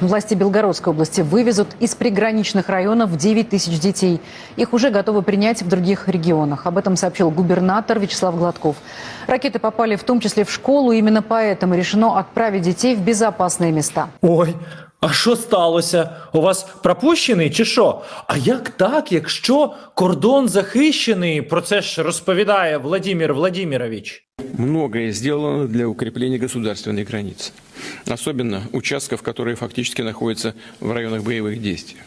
Власти Белгородской области вывезут из приграничных районов 9 тысяч детей. Их уже готовы принять в других регионах. Об этом сообщил губернатор Вячеслав Гладков. Ракеты попали в том числе в школу. Именно поэтому решено отправить детей в безопасные места. Ой, а що сталося? У вас пропущений чи що? А як так, якщо кордон захищений? Про це ж розповідає Владимир Владимирович. Многое сделано для укрепления государственной границы. Особенно участков, которые фактически находятся в районах боевых действий.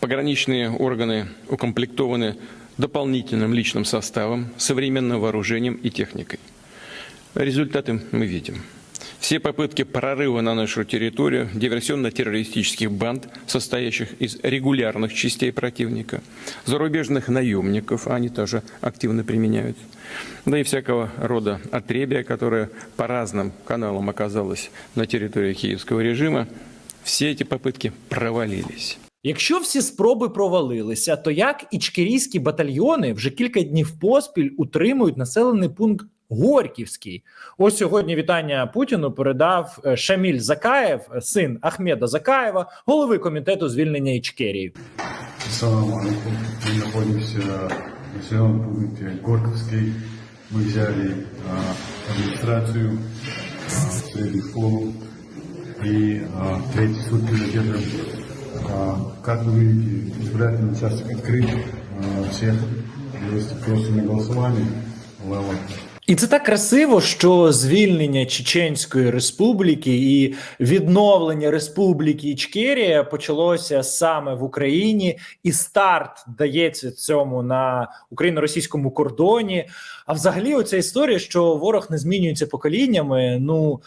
Пограничные органы укомплектованы дополнительным личным составом, современным вооружением и техникой. Результаты мы видим. Все попытки прорыва на нашу территорию диверсионно-террористических банд, состоящих из регулярных частей противника, зарубежных наемников, они тоже активно применяются, да и всякого рода отребия, которое по разным каналам оказалось на территории киевского режима, все эти попытки провалились. Якщо всі спроби провалилися, то як ічкерійські батальйони вже кілька днів поспіль утримують населений пункт Горьківський? Ось сьогодні вітання Путіну передав е, Шаміль Закаєв, син Ахмеда Закаєва, голови комітету звільнення Ічкерії. Ассаламу алейкум. Мы находимся в населенном пункте Горьковский. Мы взяли а, администрацию, а, среднюю школу и а, третьи сутки задержим. А, как вы видите, избирательный участок открыт. А, всех вывести просто на голосование. Аллаху Акбар. І це так красиво, що звільнення Чеченської республіки і відновлення республіки Ічкерія почалося саме в Україні, і старт дається цьому на україно-російському кордоні. А взагалі, оця історія, що ворог не змінюється поколіннями. Ну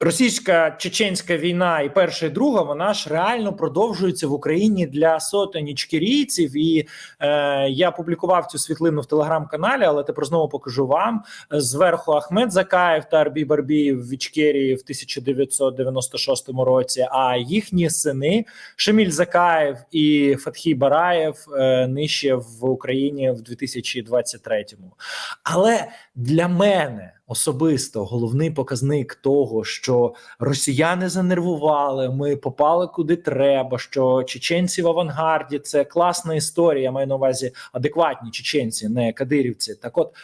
російська чеченська війна і перша і друга, вона ж реально продовжується в Україні для сотень ічкерійців. І е, я публікував цю світлину в телеграм-каналі, але тепер знову покажу вам зверху Ахмед Закаєв та Арбі Барбіїв в Ічкерії в 1996 році. А їхні сини Шаміль Закаєв і Фатхій Бараєв е, нижче в Україні в 2023-му. Але для мене особисто головний показник того, що росіяни занервували, ми попали куди треба. Що чеченці в авангарді це класна історія. Я маю на увазі адекватні чеченці, не кадирівці. Так, от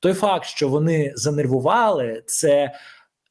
той факт, що вони занервували, це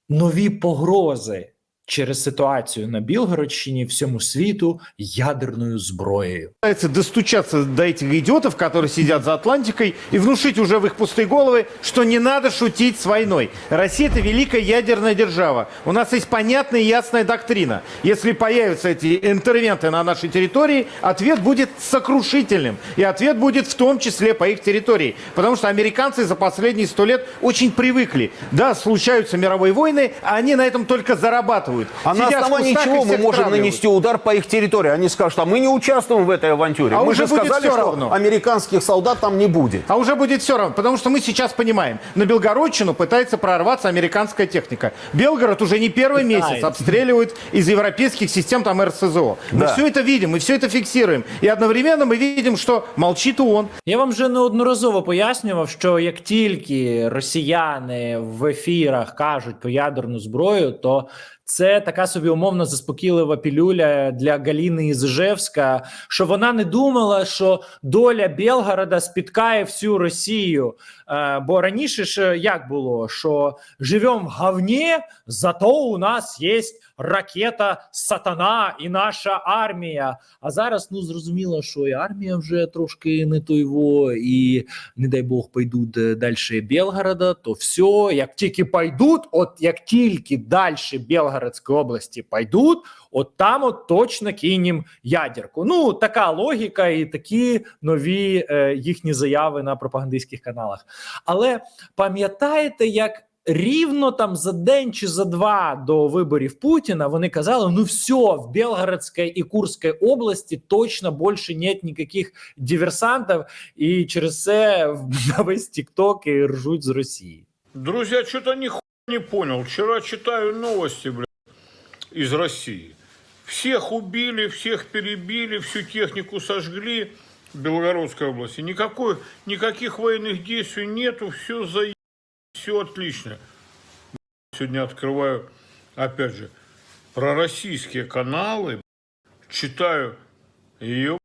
нові погрози через ситуацію на Білгородщині всьому світу ядерною зброєю. Пытается достучаться до этих идиотов, которые сидят за Атлантикой, и внушить уже в их пустые головы, что не надо шутить с войной. Россия – это великая ядерная держава. У нас есть понятная и ясная доктрина. Если появятся эти интервенты на нашей территории, ответ будет сокрушительным. И ответ будет в том числе по их территории. Потому что американцы за последние сто лет очень привыкли. Да, случаются мировые войны, а они на этом только зарабатывают. А на Сидят в основании кустах и чего мы всех можем стравливают. нанести удар по их территории? Они скажут, а мы не участвуем в этой авантюре. А мы уже же будет сказали, всё что равно. американских солдат там не будет. А уже будет все равно, потому что мы сейчас понимаем, на Белгородчину пытается прорваться американская техника. Белгород уже не первый Пытается. месяц обстреливают из европейских систем там РСЗО. Мы Да. все это видим, мы все это фиксируем. И одновременно мы видим, что молчит ООН. Я вам вже неодноразово пояснював, що як тільки росіяни в ефірах кажуть про ядерну зброю, то це така собі умовно заспокійлива пілюля для Галіни Ізжевська, що вона не думала, що доля Белгорода спіткає всю Росію. Е, бо раніше ж як було, що живемо в говні, зато у нас є ракета Сатана і наша армія. А зараз ну зрозуміло, що і армія вже трошки не той во, і не дай Бог пойдуть е, далі Белгорода, то все, як тільки пойдуть, от як тільки далі Белгородської області пойдуть, от там от точно кинем ядерку. Ну така логіка і такі нові е, їхні заяви на пропагандистських каналах. Але пам'ятаєте, як рівно там за день чи за два до виборів Путіна вони казали: ну все, в Белгородській і Курській області точно більше нет ніяких диверсантів, і через це на весь Тікток і ржуть з Росії. Друзья, что-то ни хуя не понял. Вчера читаю новости, блядь, из России. Всех убили, всех перебили, всю технику сожгли в Белгородской области. Никакой, никаких военных действий нету, все за все отлично. Сегодня открываю, опять же, пророссийские каналы, читаю, ее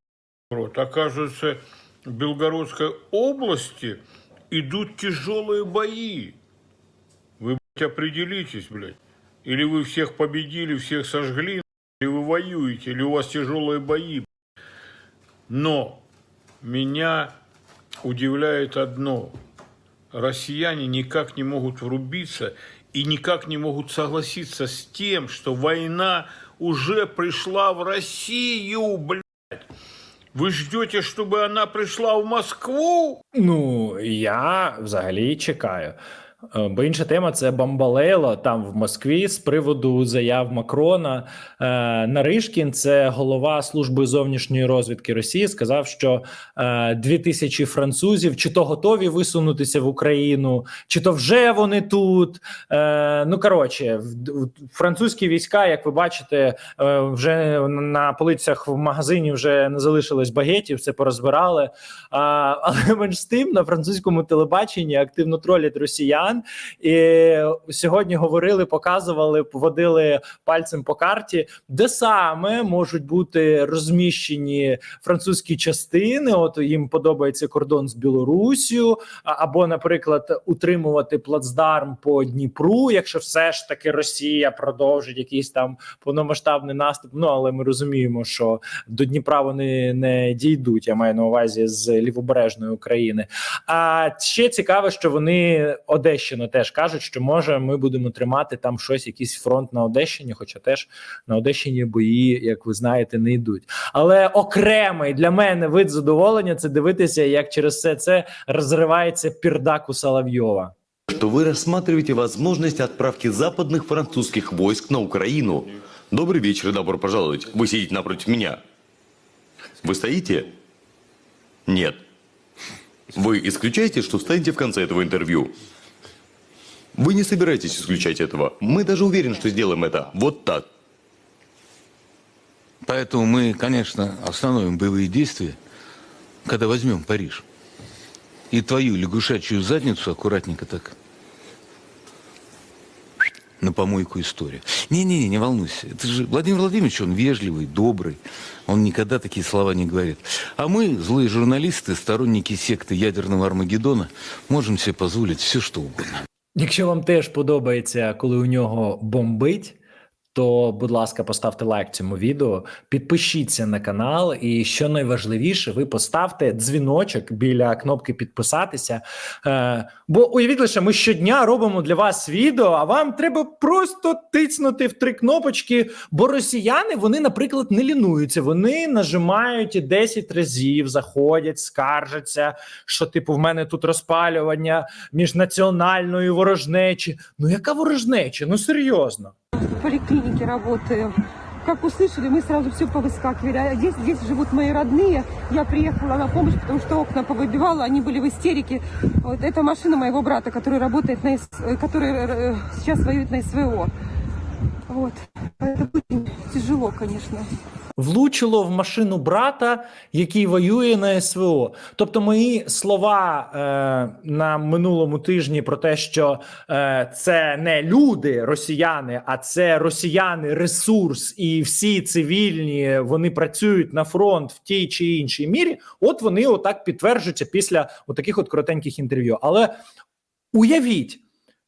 рот, оказывается, в Белгородской области идут тяжелые бои. Вы, блядь, определитесь, блядь. Или вы всех победили, всех сожгли, или вы воюете, или у вас тяжелые бои. Но меня удивляет одно. Россияне никак не могут врубиться и никак не могут согласиться с тем, что война уже пришла в Россию, блядь. Ви ждете, щоб вона прийшла в Москву? Ну я взагалі чекаю. Е, Бо інша тема це бамбалейло там в Москві з приводу заяв Макрона. Е, Наришкін, це голова служби зовнішньої розвідки Росії, сказав, що е, дві тисячі французів чи то готові висунутися в Україну, чи то вже вони тут. Ну коротше, французькі війська, як ви бачите, вже на полицях в магазині вже не залишилось багетів, це порозбирали. Але менш з тим на французькому телебаченні активно тролять росіян. І сьогодні говорили, показували, водили пальцем по карті, де саме можуть бути розміщені французькі частини. От їм подобається кордон з Білорусію, або, наприклад, утримувати плацдарм по Дніпру, якщо все ж таки Росія продовжить якийсь там повномасштабний наступ. Ну але ми розуміємо, що до Дніпра вони не дійдуть. Я маю на увазі з лівобережної України. А ще цікаво, що вони Одещину теж кажуть, що може ми будемо тримати там щось, якийсь фронт на Одещині, хоча теж на Одещині бої, як ви знаєте, не йдуть. Але окремий для мене вид задоволення це дивитися, як через все це розривається пірдак у Соловйова. что вы рассматриваете возможность отправки западных французских войск на Украину. Добрый вечер и добро пожаловать. Вы сидите напротив меня. Вы стоите? Нет. Вы исключаете, что встанете в конце этого интервью? Вы не собираетесь исключать этого. Мы даже уверены, что сделаем это. Вот так. Поэтому мы, конечно, остановим боевые действия, когда возьмем Париж. И твою лягушачью задницу аккуратненько так на помойку история. Не-не-не, не волнуйся. Это же Владимир Владимирович, он вежливый, добрый. Он никогда такие слова не говорит. А мы, злые журналисты, сторонники секты ядерного Армагеддона, можем себе позволить все, что угодно. Якщо вам теж подобається, коли у нього бомбить, то, будь ласка, поставте лайк цьому відео, підпишіться на канал, і що найважливіше, ви поставте дзвіночок біля кнопки підписатися. Е, бо уявіть лише, ми щодня робимо для вас відео, а вам треба просто тицнути в три кнопочки. Бо росіяни вони, наприклад, не лінуються. Вони нажимають і 10 разів, заходять, скаржаться, що типу в мене тут розпалювання міжнаціональної ворожнечі. Ну яка ворожнеча? Ну серйозно. в поликлинике работаю. Как услышали, мы сразу все повыскакивали. А здесь, здесь живут мои родные. Я приехала на помощь, потому что окна повыбивала, они были в истерике. Вот это машина моего брата, который работает на, С- э, который э, сейчас воюет на СВО. Вот. Это очень тяжело, конечно. влучило в машину брата, який воює на СВО. Тобто, мої слова е, на минулому тижні про те, що е, це не люди, росіяни, а це росіяни, ресурс, і всі цивільні вони працюють на фронт в тій чи іншій мірі. От вони отак підтверджуються після отаких от коротеньких інтерв'ю. Але уявіть,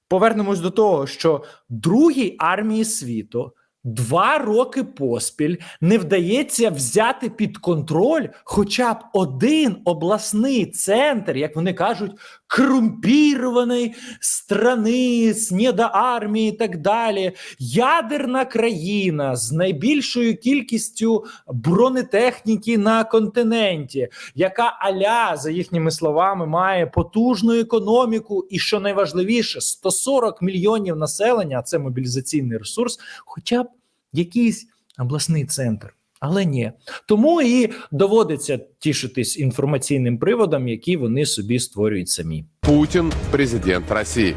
повернемось до того, що другій армії світу. Два роки поспіль не вдається взяти під контроль хоча б один обласний центр, як вони кажуть, корумпірованої страни, з недоармії і так далі. Ядерна країна з найбільшою кількістю бронетехніки на континенті, яка аля, за їхніми словами, має потужну економіку, і що найважливіше, 140 мільйонів населення, це мобілізаційний ресурс, хоча б якийсь обласний центр. Але ні, тому і доводиться тішитись інформаційним приводом, які вони собі створюють самі. Путин – президент России.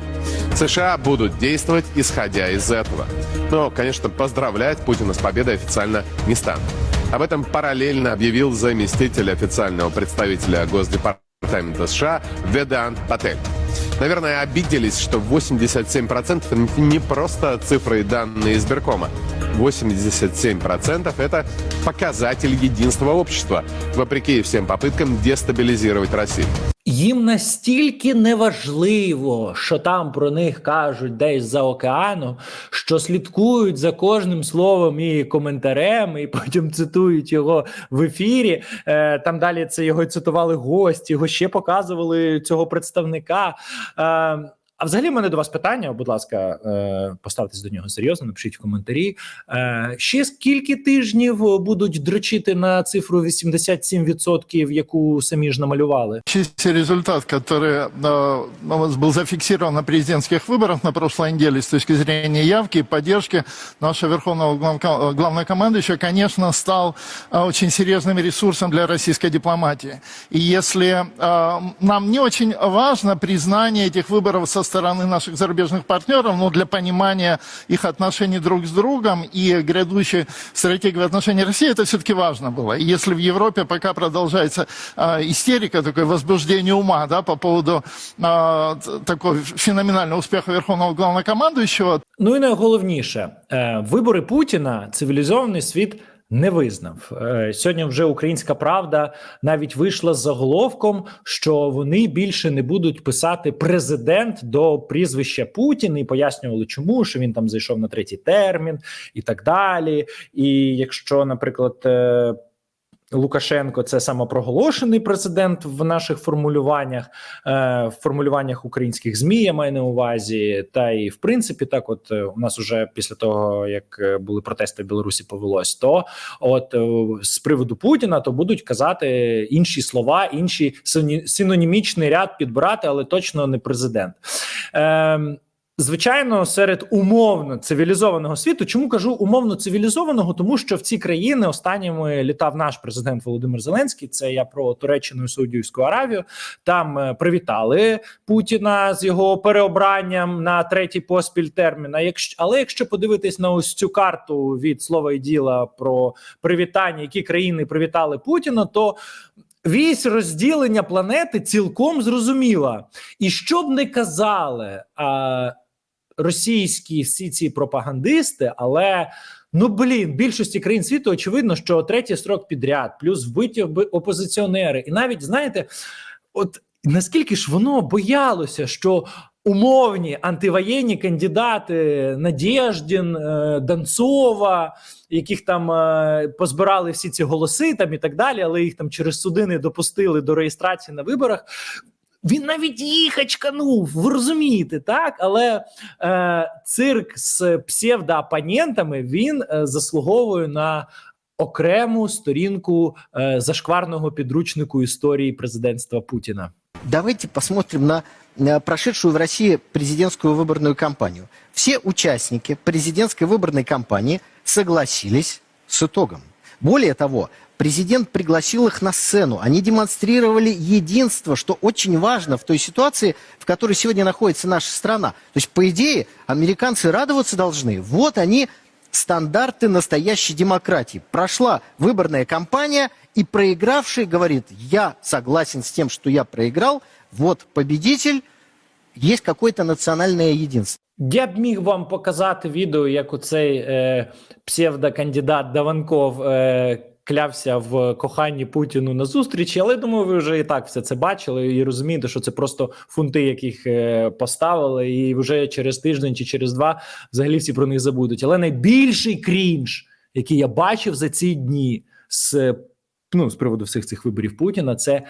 США будут действовать, исходя из этого. Но, конечно, поздравлять Путина с победой официально не станут. Об этом параллельно объявил заместитель официального представителя Госдепартамента США Ведант Патель. Наверное, обиделись, что 87% это не просто цифры и данные избиркома. 87% это показатель единства общества, вопреки всем попыткам дестабилизировать Россию. Їм настільки неважливо, що там про них кажуть десь за океаном, що слідкують за кожним словом і коментарем, і потім цитують його в ефірі. Е, там далі це його цитували гості, його ще показували цього представника. Е, а взагалі, в мене до вас питання, будь ласка, е, поставтесь до нього серйозно, напишіть в коментарі. Е, ще скільки тижнів будуть дрочити на цифру 87%, яку самі ж намалювали? результат, который э, был зафиксирован на президентских выборах на прошлой неделе с точки зрения явки и поддержки нашего верховного главко- главнокомандующего, конечно, стал э, очень серьезным ресурсом для российской дипломатии. И если э, нам не очень важно признание этих выборов со стороны наших зарубежных партнеров, но для понимания их отношений друг с другом и грядущей стратегии в отношении России, это все-таки важно было. И если в Европе пока продолжается э, истерика, такое возбуждение ума да, по поводу э, т- такого феноменального успеха Верховного Главнокомандующего, Ну і найголовніше, е, вибори Путіна цивілізований світ Не визнав. Е, Сьогодні вже українська правда навіть вийшла з заголовком, що вони більше не будуть писати президент до прізвища Путін і пояснювали, чому що він там зайшов на третій термін і так далі. І якщо, наприклад. Лукашенко це самопроголошений президент в наших формулюваннях, е, в формулюваннях українських змі я маю на увазі. Та і в принципі, так, от е, у нас уже після того, як е, були протести в Білорусі, повелось, то от з приводу Путіна то будуть казати інші слова, інші синонімічний ряд підбирати, але точно не президент. Е, Звичайно, серед умовно цивілізованого світу, чому кажу умовно цивілізованого, тому що в ці країни останніми літав наш президент Володимир Зеленський. Це я про Туреччину і Саудівську Аравію. Там е, привітали Путіна з його переобранням на третій поспіль термін. А якщо але якщо подивитись на ось цю карту від слова і діла про привітання, які країни привітали Путіна, то Вісь розділення планети цілком зрозуміла. І що б не казали а, російські всі ці пропагандисти, але ну блін, більшості країн світу очевидно, що третій строк підряд, плюс вбиті опозиціонери, і навіть знаєте, от наскільки ж воно боялося, що. Умовні антивоєнні кандидати Надєждін, е, Донцова, яких там е, позбирали всі ці голоси, там і так далі, але їх там через суди не допустили до реєстрації на виборах. Він навіть їх очканув, ви розумієте, так? Але е, цирк з псевдоопонентами він е, заслуговує на окрему сторінку е, зашкварного підручнику історії президентства Путіна. Давайте посмотрим на э, прошедшую в России президентскую выборную кампанию. Все участники президентской выборной кампании согласились с итогом. Более того, президент пригласил их на сцену. Они демонстрировали единство, что очень важно в той ситуации, в которой сегодня находится наша страна. То есть, по идее, американцы радоваться должны. Вот они, стандарты настоящей демократии. Прошла выборная кампания, и проигравший говорит, я согласен с тем, что я проиграл, вот победитель, есть какое-то национальное единство. Я б міг вам показати відео, як оцей е, псевдокандидат Даванков е, клявся в коханні Путіну на зустрічі, але думаю, ви вже і так все це бачили і розумієте, що це просто фунти, яких е, поставили, і вже через тиждень чи через два взагалі всі про них забудуть. Але найбільший крінж, який я бачив за ці дні з, ну, з приводу всіх цих виборів Путіна, це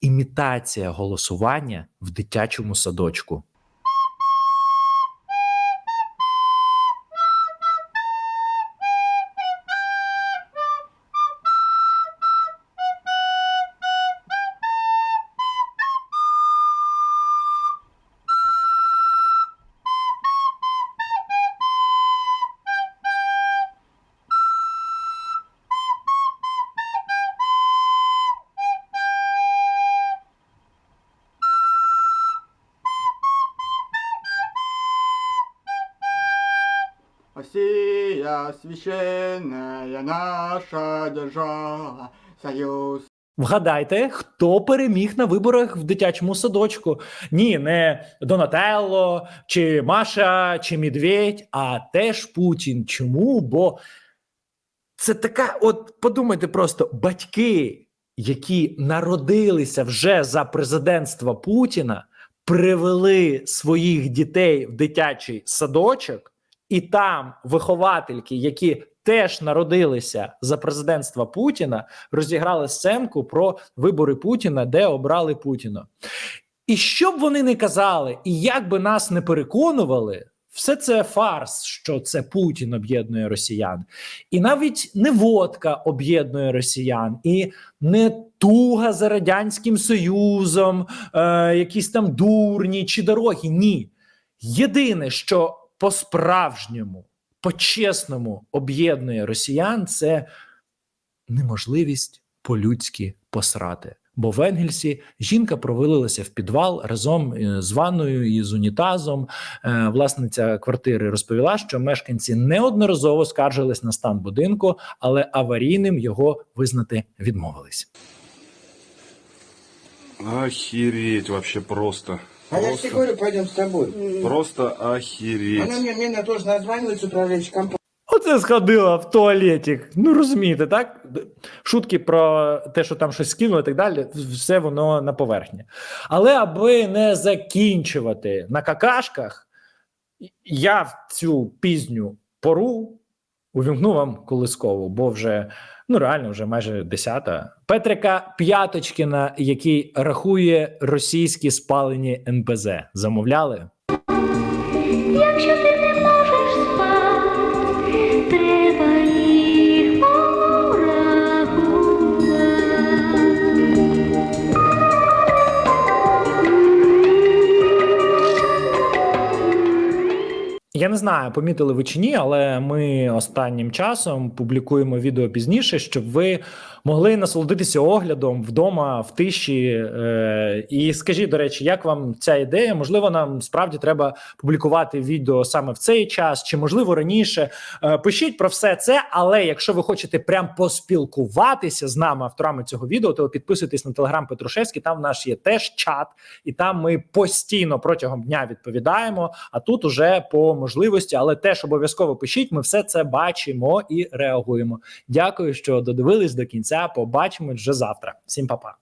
імітація голосування в дитячому садочку. Россия священная наша держава, союз Вгадайте, хто переміг на виборах в дитячому садочку? Ні, не Донателло, чи Маша, чи Медведь, а теж Путін. Чому? Бо це така, от подумайте просто, батьки, які народилися вже за президентства Путіна, привели своїх дітей в дитячий садочок, і там виховательки, які теж народилися за президентства Путіна, розіграли сценку про вибори Путіна, де обрали Путіна. І що б вони не казали, і як би нас не переконували, все це фарс, що це Путін об'єднує росіян, і навіть не водка об'єднує росіян, і не туга за радянським союзом, е, якісь там дурні чи дороги. Ні. Єдине, що по-справжньому, по-чесному об'єднує росіян, це неможливість по-людськи посрати. Бо в Енгельсі жінка провалилася в підвал разом е, з ванною і з унітазом. Е, Власниця квартири розповіла, що мешканці неодноразово скаржились на стан будинку, але аварійним його визнати відмовились. Охереть вообще просто. А я тебе говорю, пойдем с тобой. Просто охереть. мне, мне тоже названивает с управляющей компанией. Оце сходила в туалетик. Ну розумієте, так? Шутки про те, що там щось скинули і так далі, все воно на поверхні. Але аби не закінчувати на какашках, я в цю пізню пору увімкну вам колискову, бо вже ну реально вже майже десята. Петрика П'яточкіна, який рахує російські спалені НПЗ. Замовляли? Якщо ти Я не знаю, помітили ви чи ні, але ми останнім часом публікуємо відео пізніше, щоб ви могли насолодитися оглядом вдома в тиші. Е, і скажіть, до речі, як вам ця ідея? Можливо, нам справді треба публікувати відео саме в цей час, чи можливо раніше. Е, пишіть про все це. Але якщо ви хочете прям поспілкуватися з нами, авторами цього відео, то підписуйтесь на телеграм Петрушевський. Там в нас є теж чат, і там ми постійно протягом дня відповідаємо. А тут уже по можливості, але теж обов'язково пишіть. Ми все це бачимо і реагуємо. Дякую, що додивились до кінця. Побачимось вже завтра. Всім па-па.